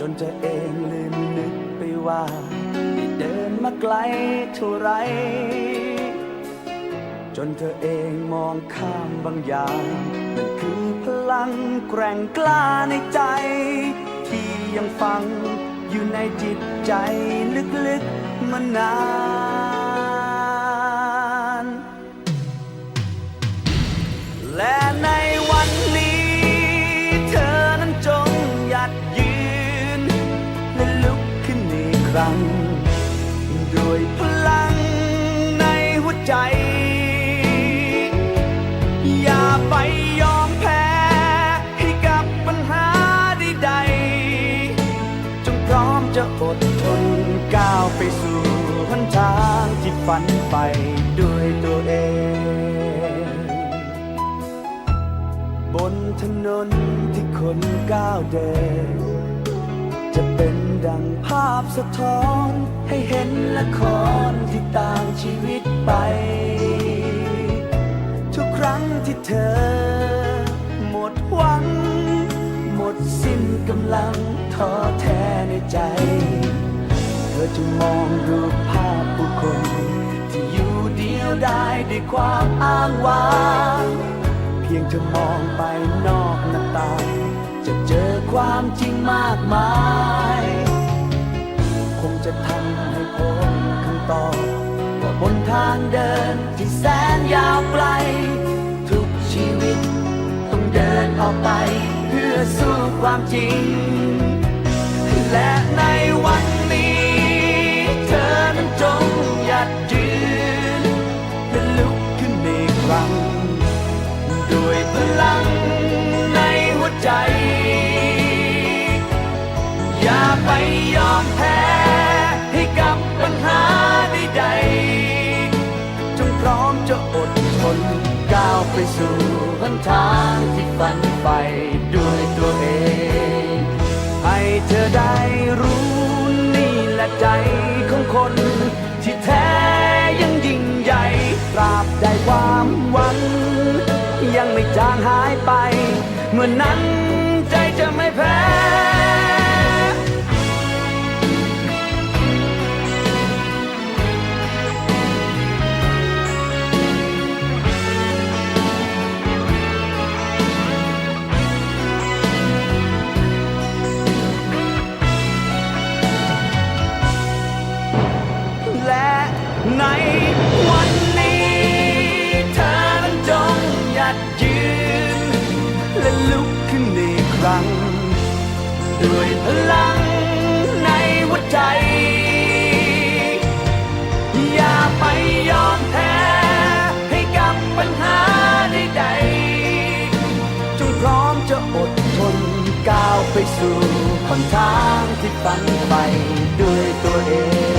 จนเธอเองลืมนึกไปว่าได้เดินมาไกลเท่าไร จนเธอเองมองข้ามบางอย่างนั่นคือพลังแกร่งกล้าในใจ ที่ยังฝังอยู่ในจิตใจลึกๆมานาน ครั้ง ด้วยพลังในหัวใจ อย่าไปยอมแพ้ให้กับปัญหาใดๆจงพร้อมจะอดทนก้าวไปสู่หนทางที่ฝันไปด้วยตัวเอง บนถนนที่คนก้าวเดิน จะเป็นดังภาพสะท้อน ให้เห็นละครที่ต่างชีวิตไป ทุกครั้งที่เธอ หมดหวัง หมดสิ้นกำลังท้อแท้ในใจ เธอจะมองรูปภาพผู้คนที่อยู่เดียวได้ด้วยความอ้างว้าง เพียงเธอมองไปนอกหน้าต่างจะเจอ ความจริงมากมาย คงจะทำให้พบคำตอบว่าบนทางเดินที่แสนยาวไกล ทุกชีวิตต้องเดินออกไป เพื่อสู้ความจริง และในวัน จะอดทนก้าวไปสู่หนทางที่ฝันไปด้วยตัวเอง ให้เธอได้รู้นี่แหละใจของคน ที่แท้ยังยิ่งใหญ่ตราบใดความหวัง ยังไม่จางหายไป เมื่อนั้น ยัดยืน และลุกขึ้นอีกครั้ง ด้วยพลังในหัวใจ อย่าไปยอมแพ้ให้กับปัญหาใดๆจงพร้อมจะอดทนก้าวไปสู่หนทางที่ฝันไปด้วยตัวเอง